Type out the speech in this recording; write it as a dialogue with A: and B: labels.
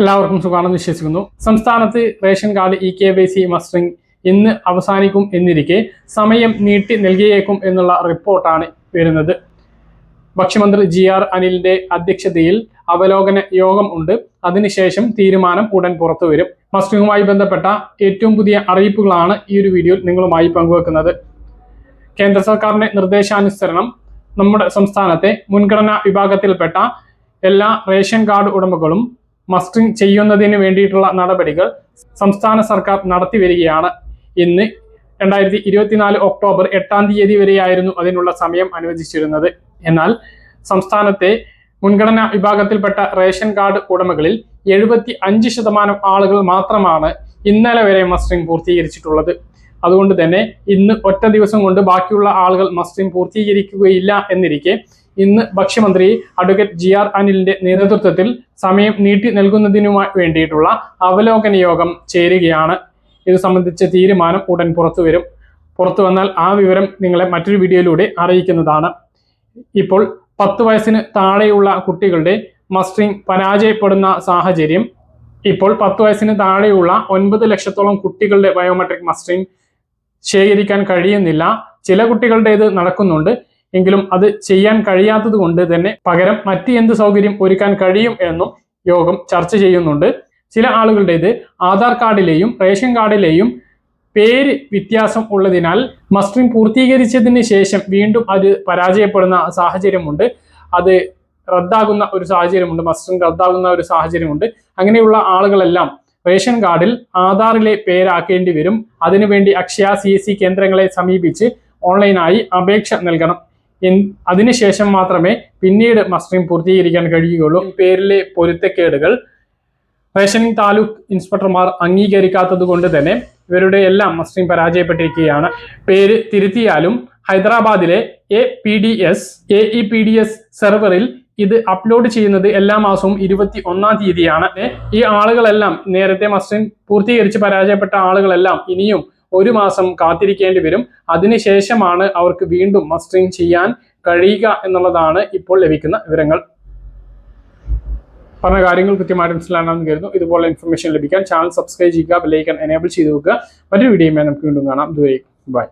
A: എല്ലാവർക്കും സുഖമാണെന്ന് വിശ്വസിക്കുന്നു. സംസ്ഥാനത്ത് ration card E K Y C mustering ഇന്ന് അവസാനിക്കും എന്നിരിക്കെ സമയം നീട്ടി നൽകിയേക്കും എന്നുള്ള റിപ്പോർട്ടാണ് വരുന്നത്. ഭക്ഷ്യമന്ത്രി ജി ആർ അനിലിന്റെ അധ്യക്ഷതയിൽ അവലോകന യോഗം ഉണ്ട്. അതിനുശേഷം തീരുമാനം ഉടൻ പുറത്തു വരും മസ്റ്ററിംഗുമായി ബന്ധപ്പെട്ട ഏറ്റവും പുതിയ അറിയിപ്പുകളാണ് ഈ ഒരു വീഡിയോയിൽ നിങ്ങളുമായി പങ്കുവെക്കുന്നത്. കേന്ദ്ര സർക്കാരിന്റെ നിർദ്ദേശാനുസരണം നമ്മുടെ സംസ്ഥാനത്തെ മുൻഗണനാ വിഭാഗത്തിൽപ്പെട്ട എല്ലാ റേഷൻ കാർഡ് ഉടമകളും മസ്റ്ററിംഗ് ചെയ്യുന്നതിന് വേണ്ടിയിട്ടുള്ള നടപടികൾ സംസ്ഥാന സർക്കാർ നടത്തി വരികയാണ്. ഇന്ന് രണ്ടായിരത്തി ഇരുപത്തിനാല് ഒക്ടോബർ എട്ടാം തീയതി വരെയായിരുന്നു അതിനുള്ള സമയം അനുവദിച്ചിരുന്നത്. എന്നാൽ സംസ്ഥാനത്തെ മുൻഗണനാ വിഭാഗത്തിൽപ്പെട്ട റേഷൻ കാർഡ് ഉടമകളിൽ എഴുപത്തി അഞ്ച് ശതമാനം ആളുകൾ മാത്രമാണ് ഇന്നലെ വരെ മസ്റ്ററിംഗ് പൂർത്തീകരിച്ചിട്ടുള്ളത്. അതുകൊണ്ട് തന്നെ ഇന്ന് ഒറ്റ ദിവസം കൊണ്ട് ബാക്കിയുള്ള ആളുകൾ മസ്റ്ററിംഗ് പൂർത്തീകരിക്കുകയില്ല എന്നിരിക്കെ ഇന്ന് ഭക്ഷ്യമന്ത്രി അഡ്വക്കേറ്റ് ജി ആർ അനിലിന്റെ നേതൃത്വത്തിൽ സമയം നീട്ടി നൽകുന്നതിനുമായി വേണ്ടിയിട്ടുള്ള അവലോകന യോഗം ചേരുകയാണ്. ഇത് സംബന്ധിച്ച തീരുമാനം ഉടൻ പുറത്തു വരും. പുറത്തു വന്നാൽ ആ വിവരം നിങ്ങളെ മറ്റൊരു വീഡിയോയിലൂടെ അറിയിക്കുന്നതാണ്. ഇപ്പോൾ പത്ത് വയസ്സിന് താഴെയുള്ള കുട്ടികളുടെ മസ്റ്ററിംഗ് പരാജയപ്പെടുന്ന സാഹചര്യം. ഇപ്പോൾ പത്ത് വയസ്സിന് താഴെയുള്ള ഒൻപത് ലക്ഷത്തോളം കുട്ടികളുടെ ബയോമെട്രിക് മസ്റ്ററിംഗ് ശേഖരിക്കാൻ കഴിയുന്നില്ല. ചില കുട്ടികളുടേത് നടക്കുന്നുണ്ട്. എങ്കിലും അത് ചെയ്യാൻ കഴിയാത്തത് കൊണ്ട് തന്നെ പകരം മറ്റ് എന്ത് സൗകര്യം ഒരുക്കാൻ കഴിയും എന്നും യോഗം ചർച്ച ചെയ്യുന്നുണ്ട്. ചില ആളുകളുടേത് ആധാർ കാർഡിലെയും റേഷൻ കാർഡിലെയും പേര് വ്യത്യാസം ഉള്ളതിനാൽ മസ്റ്ററിംഗ് പൂർത്തീകരിച്ചതിന് ശേഷം വീണ്ടും അത് പരാജയപ്പെടുന്ന സാഹചര്യമുണ്ട്. അത് റദ്ദാകുന്ന ഒരു സാഹചര്യമുണ്ട്. മസ്റ്ററിംഗ് റദ്ദാകുന്ന ഒരു സാഹചര്യമുണ്ട്. അങ്ങനെയുള്ള ആളുകളെല്ലാം റേഷൻ കാർഡിൽ ആധാറിലെ പേരാക്കേണ്ടി വരും. അതിനുവേണ്ടി അക്ഷയ സി കേന്ദ്രങ്ങളെ സമീപിച്ച് ഓൺലൈനായി അപേക്ഷ നൽകണം. അതിനുശേഷം മാത്രമേ പിന്നീട് മസ്റ്ററിംഗ് പൂർത്തീകരിക്കാൻ കഴിയുകയുള്ളൂ. പേരിലെ പൊരുത്തക്കേടുകൾ റേഷനിങ് താലൂക്ക് ഇൻസ്പെക്ടർമാർ അംഗീകരിക്കാത്തത് കൊണ്ട് തന്നെ ഇവരുടെ എല്ലാം മസ്റ്ററിംഗ് പരാജയപ്പെട്ടിരിക്കുകയാണ്. പേര് തിരുത്തിയാലും ഹൈദരാബാദിലെ A P D S A E P D S സെർവറിൽ ഇത് അപ്ലോഡ് ചെയ്യുന്നത് എല്ലാ മാസവും ഇരുപത്തി ഒന്നാം തീയതിയാണ്. ഈ ആളുകളെല്ലാം നേരത്തെ മസ്റ്ററിംഗ് പൂർത്തീകരിച്ച് പരാജയപ്പെട്ട ആളുകളെല്ലാം ഇനിയും ഒരു മാസം കാത്തിരിക്കേണ്ടി വരും. അതിനുശേഷമാണ് അവർക്ക് വീണ്ടും മസ്റ്ററിംഗ് ചെയ്യാൻ കഴിയുക എന്നുള്ളതാണ് ഇപ്പോൾ ലഭിക്കുന്ന വിവരങ്ങൾ. പറഞ്ഞ കാര്യങ്ങൾ കൃത്യമായിട്ട് മനസ്സിലാണെന്ന് കരുതുന്നു. ഇതുപോലെ ഇൻഫർമേഷൻ ലഭിക്കാൻ ചാനൽ സബ്സ്ക്രൈബ് ചെയ്യുക ബെല്ലൈക്കൻ എനേബിൾ ചെയ്ത് വെക്കുക. മറ്റൊരു വീഡിയോയുമായി നമുക്ക് വീണ്ടും കാണാം. ദൂരേക്ക് ബൈ